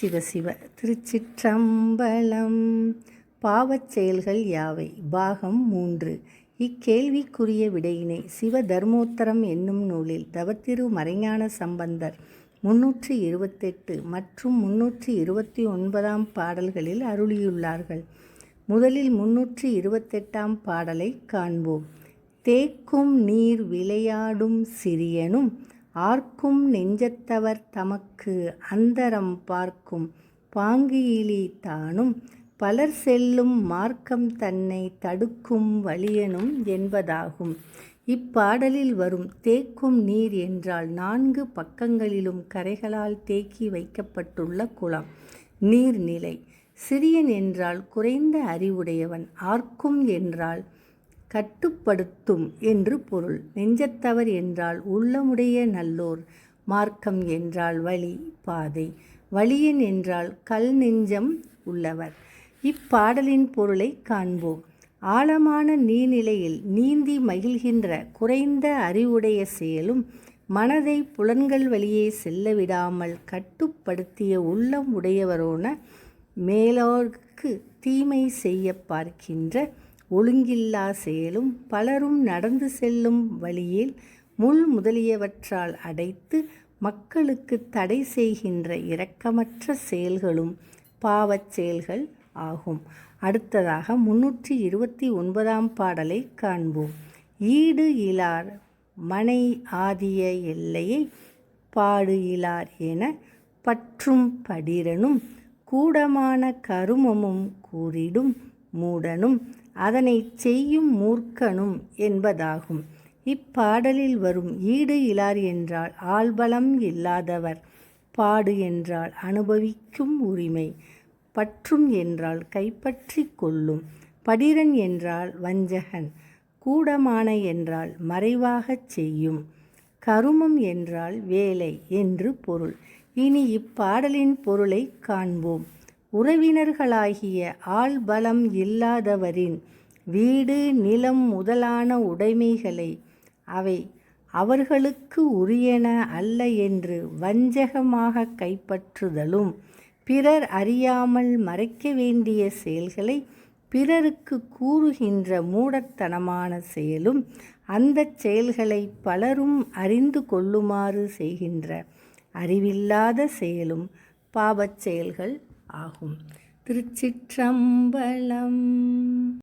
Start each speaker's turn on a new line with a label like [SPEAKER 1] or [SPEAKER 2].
[SPEAKER 1] சிவசிவ திருச்சிற்றம்பலம். பாவச் செயல்கள் யாவை? பாகம் மூன்று. இக்கேள்விக்குரிய விடையினை சிவ தர்மோத்தரம் என்னும் நூலில் தவத்திரு மறைஞான சம்பந்தர் முன்னூற்றி இருபத்தெட்டு மற்றும் முன்னூற்றி இருபத்தி ஒன்பதாம் பாடல்களில் அருளியுள்ளார்கள். முதலில் முன்னூற்றி இருபத்தெட்டாம் பாடலை காண்போம். தேக்கும் நீர் விளையாடும் சிறியனும் ஆர்க்கும் நெஞ்சத்தவர் தமக்கு அந்தரம் பார்க்கும் பாங்கியிலி தானும் பலர் செல்லும் மார்க்கம் தன்னை தடுக்கும் வலியனும் என்பதாகும். இப்பாடலில் வரும் தேக்கும் நீர் என்றால் நான்கு பக்கங்களிலும் கரைகளால் தேக்கி வைக்கப்பட்டுள்ள குளம். நீர்நிலை. சிறியன் என்றால் குறைந்த அறிவுடையவன். ஆர்க்கும் என்றால் கட்டுப்படுத்தும் என்று பொருள். நெஞ்சத்தவர் என்றால் உள்ளமுடைய நல்லோர். மார்க்கம் என்றால் வழி பாதை. வழியன் என்றால் கல் நெஞ்சம் உள்ளவர். இப்பாடலின் பொருளை காண்போம். ஆழமான நீர்நிலையில் நீந்தி மகிழ்கின்ற குறைந்த அறிவுடைய செயலும் மனதை புலன்கள் வழியே செல்ல விடாமல் கட்டுப்படுத்திய உள்ளம் உடையவரோன மேலோர்க்கு தீமை செய்ய பார்க்கின்ற ஒழுங்கில்லா செயலும் பலரும் நடந்து செல்லும் வழியில் முள் முதலியவற்றால் அடைத்து மக்களுக்கு தடை செய்கின்ற இரக்கமற்ற செயல்களும் பாவச் செயல்கள் ஆகும். அடுத்ததாக முன்னூற்றி இருபத்தி ஒன்பதாம் பாடலை காண்போம். ஈடு இலார் மனை ஆதிய எல்லையை பாடு இலார் என பற்றும் படிரனும் கூடமான கருமமும் கூறிடும் மூடனும் அதனை செய்யும் மூர்க்கனும் என்பதாகும். இப்பாடலில் வரும் ஈடு இலார் என்றால் ஆள்பலம் இல்லாதவர் பாடு என்றால் அனுபவிக்கும் உரிமை பற்றும் என்றால் கைப்பற்றி கொள்ளும் படிரன் என்றால் வஞ்சகன் கூடமான என்றால் மறைவாகச் செய்யும் கருமம் என்றால் வேலை என்று பொருள். இனி இப்பாடலின் பொருளை காண்போம். உறவினர்களாகிய ஆள்பலம் இல்லாதவரின் வீடு நிலம் முதலான உடைமைகளை அவை அவர்களுக்கு உரியன அல்ல என்று வஞ்சகமாக கைப்பற்றுதலும் பிறர் அறியாமல் மறைக்க வேண்டிய செயல்களை பிறருக்கு கூறுகின்ற மூடத்தனமான செயலும் அந்த செயல்களை பலரும் அறிந்து கொள்ளுமாறு செய்கின்ற அறிவில்லாத செயலும் பாவச் செயல்கள் ஆகும். திருச்சிற்றம்பலம்.